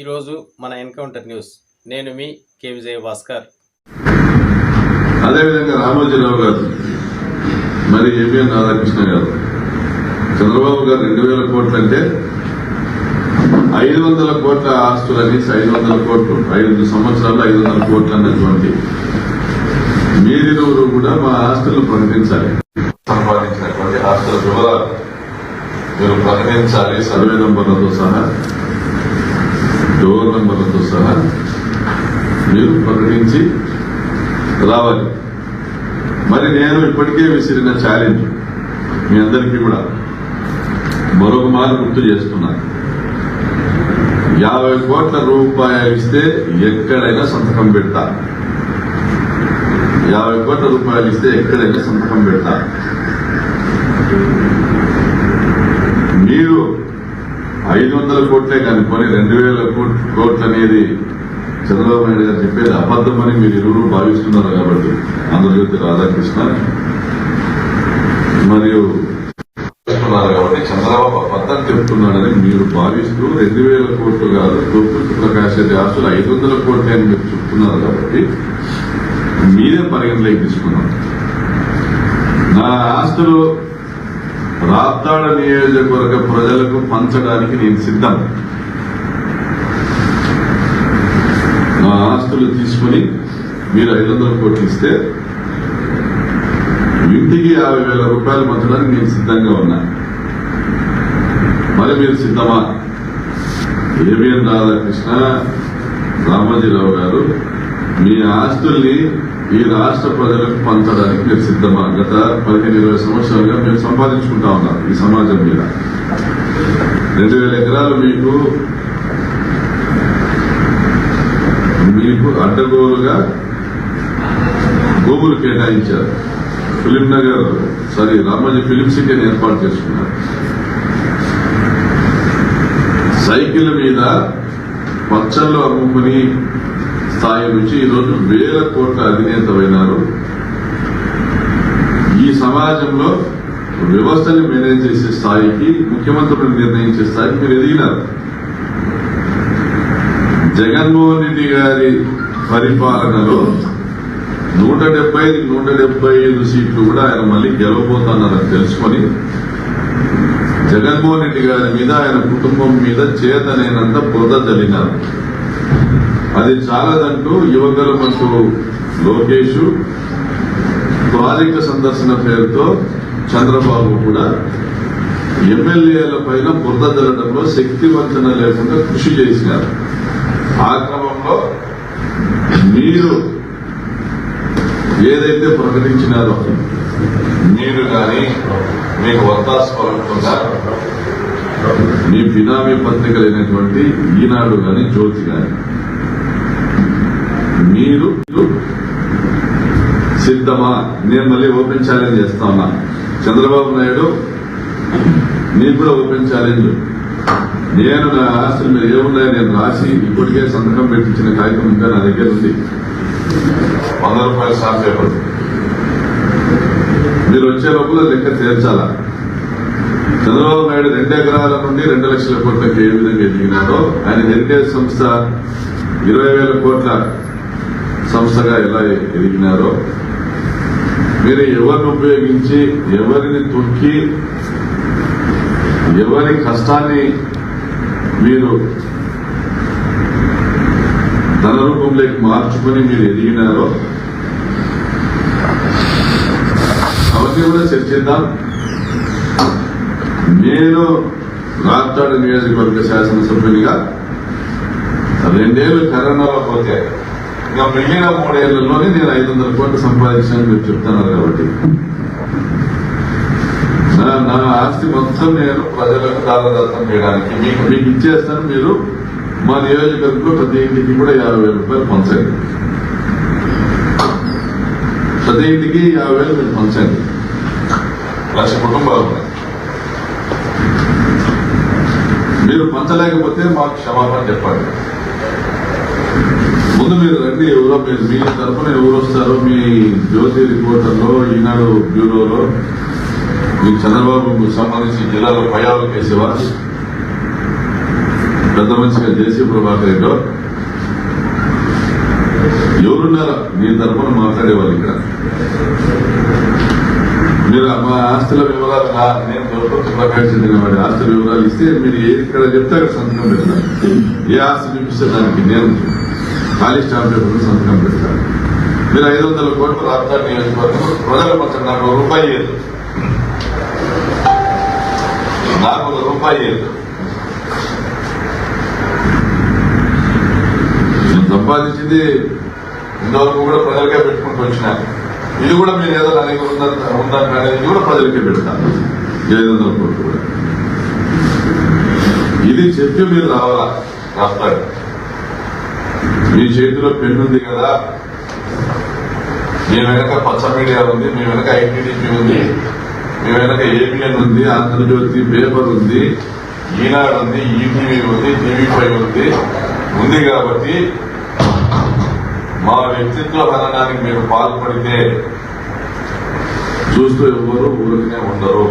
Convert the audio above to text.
ఈరోజు మన encounter news. నేను మీ కే విజయ భాస్కర్ అదేవిధంగా రామోజీరావు గారు మరి ఏపీఎన్ రాధాకృష్ణ గారు. చంద్రబాబు గారు రెండు వేల కోట్లు అంటే ఐదు వందల కోట్ల ఆస్తులు అనేసి ఐదు వందల కోట్లు ఐదు సంవత్సరాలు ఐదు వందల కోట్లు అన్నటువంటి మీరిరువురు కూడా మా ఆస్తులను ప్రకటించాలి. సంపాదించినటువంటి ఆస్తుల వివరాలు మీరు ప్రకటించాలి సర్వే నంబర్లతో సహా. డోర్ నంబర్లతో సహా మీరు ప్రకటించి రావాలి. మరి నేను ఇప్పటికే విసిరిన ఛాలెంజ్ మీ అందరికీ కూడా మరొక మారు గుర్తు చేస్తున్నాను యాభై కోట్ల రూపాయలు ఇస్తే ఎక్కడైనా సంతకం పెడతా. యాభై కోట్ల రూపాయలు ఇస్తే ఎక్కడైనా సంతకం పెడతా. మీరు ఐదు వందల కోట్లే కనుక్కొని రెండు వేల కోట్- కోట్లు అనేది చంద్రబాబు నాయుడు గారు చెప్పేది అని మీరు ఇరువురు భావిస్తున్నారు కాబట్టి ఆంధ్రజ్యోతి రాధాకృష్ణ. మరియు కాబట్టి చంద్రబాబు అబద్ధం చెప్తున్నాడని మీరు భావిస్తూ రెండు వేల కోట్లు కాదు తూర్పు ప్రకాశ్ ఆస్తులు ఐదు వందల కోట్లు అని మీరు చెప్తున్నారు కాబట్టి మీరే పరిగణలోకి తీసుకున్నాం. నా ఆస్తులు రాప్తాడ నియోజకవర్గ ప్రజలకు పంచడానికి నేను సిద్ధం. నా ఆస్తులు తీసుకుని మీరు ఐదు వందల కోట్లు ఇస్తే ఇంటికి యాభై వేల రూపాయలు పంచడానికి నేను సిద్ధంగా ఉన్నా. మరి మీరు సిద్ధమా? ఏమేం రాధాకృష్ణ రామోజీరావు గారు మీ ఆస్తుల్ని ఈ రాష్ట్ర ప్రజలకు పంచడానికి మీరు సిద్ధమా? గత పదిహేను ఇరవై సంవత్సరాలుగా మేము సంపాదించుకుంటా ఉన్నాం ఈ సమాజం మీద. రెండు వేల ఎకరాలు మీకు మీకు అడ్డగోలుగా భూములు కేటాయించారు. Film Nagar sorry Ramoji film సిటీని ఏర్పాటు చేసుకున్నారు. సైకిల్ మీద పచ్చళ్ళు అమ్ముకుని స్థాయి నుంచి ఈరోజు వేల కోట్ల అధినేతమైనారు ఈ సమాజంలో వ్యవస్థని మేనేజ్ చేసే స్థాయికి ముఖ్యమంత్రులు నిర్ణయించే స్థాయికి మీరు ఎదిగినారు. జగన్మోహన్ రెడ్డి గారి పరిపాలనలో నూట డెబ్బై నూట డెబ్బై ఐదు సీట్లు కూడా ఆయన మళ్ళీ గెలవబోతున్నారని తెలుసుకొని జగన్మోహన్ రెడ్డి గారి మీద ఆయన కుటుంబం మీద చేతనైనంత బురద జల్లినారు. అది చాలదంటూ యువకుల మనకు లోకేష్ ప్రాజెక్టు సందర్శన పేరుతో చంద్రబాబు కూడా ఎమ్మెల్యేల పైన బురద జల్లడంలో శక్తి వంచన లేకుండా కృషి చేసినారు. ఆ క్రమంలో మీరు ఏదైతే ప్రకటించినారో మీరు కానీ మీకు వత్తాసు మీ బినామీ పత్రికలైనటువంటి ఈనాడు కానీ జ్యోతి కానీ మీరు సిద్ధమా? నేను మళ్ళీ ఓపెన్ ఛాలెంజ్ చేస్తా ఉన్నా. చంద్రబాబు నాయుడు నీకు కూడా ఓపెన్ ఛాలెంజ్. నేను నా ఆస్తులు మీరు ఏమున్నాయో నేను రాసి ఇప్పటికే సంతకం పెట్టించిన కార్యక్రమం ఇంకా నా దగ్గర ఉంది. వంద రూపాయల స్టాంప్ పేపర్. మీరు వచ్చే లోపల లెక్క తీర్చాలా చంద్రబాబు నాయుడు రెండు ఎకరాల నుండి రెండు లక్షల కోట్లకి ఏ విధంగా ఎదిగినారో ఆయన హెరిటేజ్ సంస్థ ఇరవై వేల కోట్ల సంస్థగా ఎలా ఎదిగినారో మీరు ఎవరిని ఉపయోగించి ఎవరిని తొక్కి ఎవరి కష్టాన్ని మీరు ధన రూపంలోకి మార్చుకొని మీరు ఎదిగినారో అవన్నీ కూడా చర్చిద్దాం. నేను రాప్తాడు నియోజకవర్గ శాసనసభ్యునిగా రెండేళ్ళు కరోనాలో పోతే ఇంకా మిగిలిన మూడేళ్ళలోనే నేను ఐదు వందల కోట్లు సంపాదించానని మీరు చెప్తున్నారు కాబట్టి. నా నా ఆస్తి మొత్తం నేను ప్రజలకు దారదత్తం చేయడానికి మీకు మీకు ఇచ్చేస్తాను మీరు. మా నియోజకవర్గంలో ప్రతి ఇంటికి కూడా యాభై వేల రూపాయలు పంచండి. ప్రతి ఇంటికి యాభై వేలు మీరు పంచండి. లక్ష కుటుంబాలు ఉన్నాయి మీరు పంచలేకపోతే మాకు క్షమాపణ చెప్పండి. ముందు మీరు రండి ఎవరో మీరు మీ తరఫున ఎవరు వస్తారో మీ జ్యోతి రిపోర్టర్లో ఈనాడు బ్యూరోలో మీ చంద్రబాబుకు సంబంధించి జిల్లాలో పయాలు కేసేవా పెద్ద మనిషిగా జేసీ ప్రభాకర్ రెడ్డి ఎవరున్నారా? మీ తరఫున మాట్లాడేవాళ్ళు ఇక్కడ. మీరు మా ఆస్తుల వివరాలు నా- నేను దొరకవచ్చు చెందిన వాడి ఆస్తుల వివరాలు ఇస్తే మీరు ఏది ఇక్కడ చెప్తే అక్కడ సంతకం పెడతాను ఏ ఆస్తి చూపిస్తే దానికి నేను ఖాళీ స్టాంప్ పేపర్ సంతకం పెడతాను. మీరు ఐదు వందల కోట్లు రాష్ట్ర నియోజకవర్గం ప్రజల పక్షం నాకు రూపాయి ఇయ్యదు నాకు రూపాయి ఇయ్యదు సంపాదించింది ఇంతవరకు కూడా ప్రజలకే పెట్టుకుంటూ వచ్చినాను ఇది కూడా మీరు ఏదో నా దగ్గర ఉందని ఉందని అనేది ఇది కూడా ప్రజలకే పెడతాను. ఏదో కోట్లు కూడా. ఇది చెప్పి మీరు రావాలా? రాస్తారు మీ చేతిలో పెన్నుంది కదా. మీ వెనక పచ్చ మీడియా ఉంది మీ వెనక ఐటీడీపీ ఉంది మీ వెనక ఏబిఎన్ ఉంది ఆంధ్రజ్యోతి పేపర్ ఉంది ఈనాడు ఉంది ఈటీవీ ఉంది టీవీ ఫైవ్ ఉంది. ఉంది కాబట్టి మా వ్యక్తిత్వ హననానికి మీరు పాల్పడితే చూస్తూ ఎవరు ఊరికనే ఉండరు.